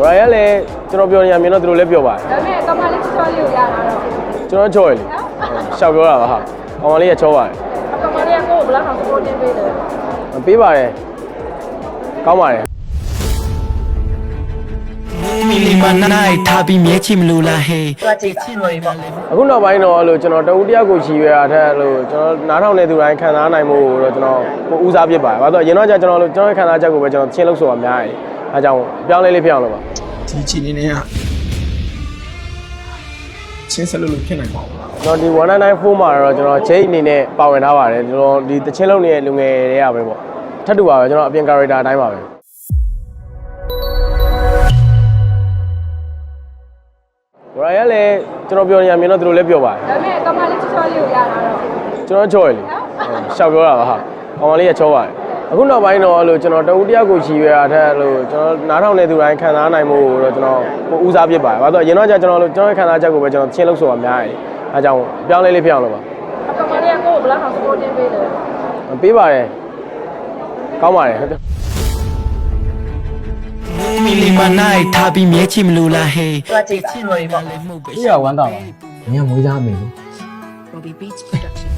ဝရရလည်းကျွန်တော်ပြောနေရမြင်တော့သူတို့လည်းပြောပါတယ်ဒါပေမဲ့ကမ္ဘာလေးချောလေးကိုရတာတော့ကျွန်တော်ချောရလေရှောက်ပြောတာပါဟာကောင်မလေးကချောပါတယ်ကမ္ဘာလေးကကိုယ်ဘယ်လောက်အောင် supporting ပေးတယ်ပေးပါတယ်ကောင်းပါတယ်မီလီမနိုင်ထားပြီးမြဲချင်မလို့လားဟေးတွားကြည့်ချင်လို့ပေါ့အခုနောက်ပိုင်းတော့အဲ့လိုကျွန်တော်တဦးတယောက်ကိုချီရွယ်တာထက်အဲ့လိုကျွန်တော်နားထောင်နေသူတိုင်းခံစားနိုင်မှုကိုတော့ကျွန်တော်ကိုဦးစားဖြစ်ပါတယ်။ဘာလို့လဲဆိုတော့ရင်တော့ကျွန်တော်တို့ကျွန်တော်ရဲ့ခံစားချက်ကိုပဲကျွန်တော်ချင်းလို့ဆိုတာများတယ်။ အဲကြောင့်ပြောင်းလဲလေးဖြစ်အောင်လုပ်ပါဒီချီနေနေကချင်းဆက်လို့လို့ဖြစ်နိုင်ပါဘူး။ကျွန်တော်ဒီ1994မှာတော့ကျွန်တော်ဂျိတ်အနေနဲ့ပါဝင်ထားပါတယ်။ကျွန်တော်ဒီတချင်းလုံးနေတဲ့လူငယ်တွေကပဲပေါ့။ထပ်တူပါပဲကျွန်တော်အပြင် character အတိုင်းပါပဲ။ဝရရလည်းကျွန်တော်ပြောနေရမြင်တော့သူတို့လည်းပြောပါတယ်ဒါပေမဲ့ကမ္ဘာလေးချောလေးကိုရတာတော့ကျွန်တော်ချောရလေရှောက်ပြောတာပါဟာကောင်မလေးကချောပါတယ် အခုနောက်ပိုင်းတော့အဲ့လိုကျွန်တော်တဦးတယောက်ကိုချီရွယ်တာထက်အဲ့လိုကျွန်တော်နားထောင်နေသူတိုင်းခံစားနိုင်မှုကိုတော့ကျွန်တော်ကိုဦးစားဖြစ်ပါတယ်ဘာလို့လဲဆိုတော့ရင်တော့ကျွန်တော်တို့ကျွန်တော်ရဲ့ခံစားချက်ကိုပဲကျွန်တော်ချင်းလို့ဆိုတာများတယ်အဲကြောင့်ပြောင်းလဲလေးဖြစ်အောင်လုပ်ပါကမ္ဘာလေးကကိုယ်ဘယ်လောက်အောင် supporting ပေးတယ်ပေးပါတယ်ကောင်းပါတယ်မီလီမနိုင်ထားပြီးမြဲချင်မလို့လားဟေးတွားကြည့်ချင်လို့ပေါ့မှုတ်ပဲပြရဝမ်းသာပါမင်းကမွေးစားမယ်လို့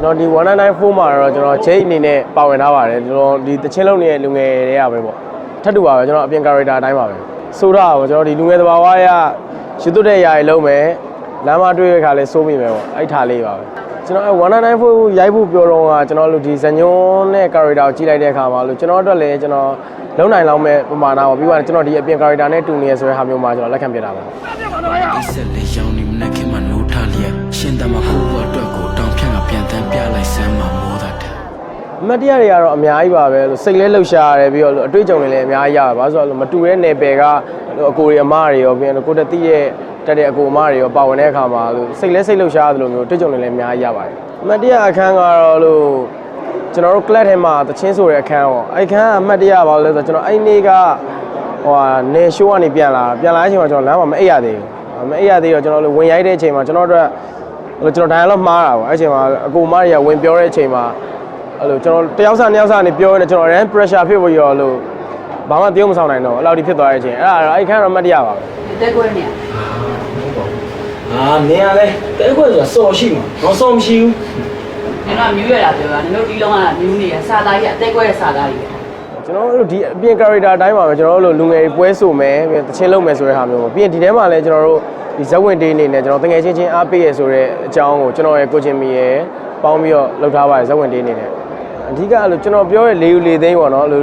ကျွန်တော်ဒီ1994မှာတော့ကျွန်တော်ဂျိတ်အနေနဲ့ပါဝင်ထားပါတယ်ကျွန်တော်ဒီတချင်းလုံးနေတဲ့လူငယ်တွေကပဲပေါ့ထပ်တူပါပဲကျွန်တော်အပြင် character အတိုင်းပါပဲဆိုတာပေါ့ကျွန်တော်ဒီလူငယ်သဘာဝရရစ်သွတ်တဲ့ຢာရီလုံးမယ်လမ်းမတွေ့ရခါလဲစိုးမိမယ်ပေါ့အဲ့ထားလေးပါပဲကျွန်တော်1994ရိုက်ဖို့ပြောတော့ကကျွန်တော်လူဒီဇညွန်းနဲ့ character ကိုကြည့်လိုက်တဲ့အခါမှာလို့ကျွန်တော်အတွက်လည်းကျွန်တော်လုံနိုင်လောက်မဲ့ပမာဏပေါ့ပြီးတော့ကျွန်တော်ဒီအပြင် character နဲ့တူနေရဆိုတဲ့ဟာမျိုးမှာကျွန်တော်လက်ခံပြတာပါအိဆက်လေးရောင်းနေမနဲ့ခင်မနိုးထားလျက်ရှင်တမကိုဘအတွက်ကိုတောင်ဖြန့်က ပြန်တန်းပြလိုက်စမ်းမှာမောတာတဲ့အမတ်တရားတွေကတော့အများကြီးပါပဲလို့စိတ်လဲလှုပ်ရှားရတယ်ပြီးတော့လို့အတွေ့အကြုံတွေလည်းအများကြီးရပါဘာလို့ဆိုတော့မတူတဲ့နယ်ပယ်ကလို့အကိုတွေအမတွေရောပြီးရင်ကိုတက်တိရဲ့တက်တဲ့အကိုအမတွေရောပါဝင်တဲ့အခါမှာလို့စိတ်လဲစိတ်လှုပ်ရှားသလိုမျိုးအတွေ့အကြုံတွေလည်းအများကြီးရပါတယ်အမတ်တရားအခန်းကတော့လို့ကျွန်တော်တို့ club ထဲမှာတချင်းဆိုတဲ့အခန်းပေါ့အဲ့ခန်းကအမတ်တရားပါလို့လဲဆိုတော့ကျွန်တော်အဲ့နေ့ကဟိုဟာနေ show ကနေပြန်လာပြန်လာတဲ့အချိန်မှာကျွန်တော်လမ်းမှာမအိပ်ရသေးဘူးမအိပ်ရသေးတော့ကျွန်တော်တို့ဝင်ရိုက်တဲ့အချိန်မှာကျွန်တော်တို့ အဲ့လိုကျွန်တော်ဒိုင်လော့မှားတာပေါ့အဲ့အချိန်မှာအကိုမတွေကဝင်ပြောတဲ့အချိန်မှာအဲ့လိုကျွန်တော်တယောက်စားနှစ်ယောက်စားနေပြောနေကျွန်တော် ran pressure ဖြစ်ဖို့ရောလို့ဘာမှတရုံမဆောင်နိုင်တော့အဲ့လောက်ဒီဖြစ်သွားတဲ့အချိန်အဲ့ဒါတော့အဲ့ခန်းတော့မတ်တရားပါပဲတက်ခွဲနေအာနင်ကလည်းတဲခွက်ဆိုတာစော်ရှိမှာတော့စော်မရှိဘူးကျွန်တော်မြူးရတာပြောတာနင်တို့ဒီလုံးကမြူးနေရစာသားကြီးအတက်ခွဲတဲ့စာသားကြီး ကျွန်တော်တို့ဒီအပြင် character အတိုင်းပါပဲကျွန်တော်တို့လိုလူငယ်တွေပွဲဆိုမယ်ပြီးတချင်းလုံးမယ်ဆိုတဲ့ဟာမျိုးပေါ့ပြီးရင်ဒီထဲမှာလည်းကျွန်တော်တို့ဒီဇက်ဝင်တေးအနေနဲ့ကျွန်တော်တငယ်ချင်းချင်းအားပေးရဆိုတဲ့အကြောင်းကိုကျွန်တော်ရဲ့ကိုချင်းမီရဲ့ပေါင်းပြီးတော့လုပ်ထားပါတယ်ဇက်ဝင်တေးအနေနဲ့အဓိကအဲ့လိုကျွန်တော်ပြောတဲ့လေယူလေသိန်းပေါ့နော်အဲ့လို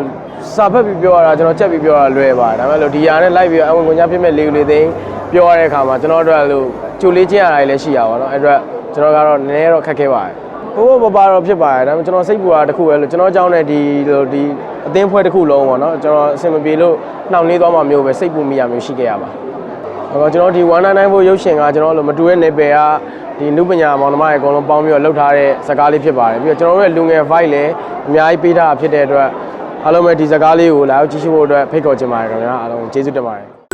စာဖတ်ပြီးပြောရတာကျွန်တော်ချက်ပြီးပြောရတာလွယ်ပါတယ်ဒါပေမဲ့လို့ဒီဟာနဲ့လိုက်ပြီးတော့အဝင်ကိုညာဖြစ်မဲ့လေယူလေသိန်းပြောရတဲ့အခါမှာကျွန်တော်တို့အဲ့လိုကြိုလေးချင်းရတာလည်းရှိရပါတော့အဲ့အတွက်ကျွန်တော်ကတော့နည်းနည်းတော့ခက်ခဲပါတယ် ဘိုးဘဘာတော့ဖြစ်ပါတယ်ဒါပေမဲ့ကျွန်တော်စိတ်ပူတာတစ်ခုပဲလို့ကျွန်တော်ကြောင်းတဲ့ဒီလိုဒီအသင်းဖွဲ့တစ်ခုလုံးပေါ့နော်ကျွန်တော်အဆင်မပြေလို့နှောင့်နှေးသွားမှမျိုးပဲစိတ်ပူမိရမျိုးရှိခဲ့ရပါအဲ့တော့ကျွန်တော်ဒီ199ဖို့ရုပ်ရှင်ကကျွန်တော်လိုမတူတဲ့နယ်ပယ်ကဒီနုပညာမောင်နှမတွေအကုန်လုံးပေါင်းပြီးတော့လှုပ်ထားတဲ့ဇာတ်ကားလေးဖြစ်ပါတယ်ပြီးတော့ကျွန်တော်တို့ရဲ့လူငယ် vibe လည်းအများကြီးပေးထားတာဖြစ်တဲ့အတွက်အားလုံးပဲဒီဇာတ်ကားလေးကိုလာရောက်ကြည့်ရှုဖို့အတွက်ဖိတ်ခေါ်ချင်ပါတယ်ခင်ဗျာအားလုံးကျေးဇူးတင်ပါတယ်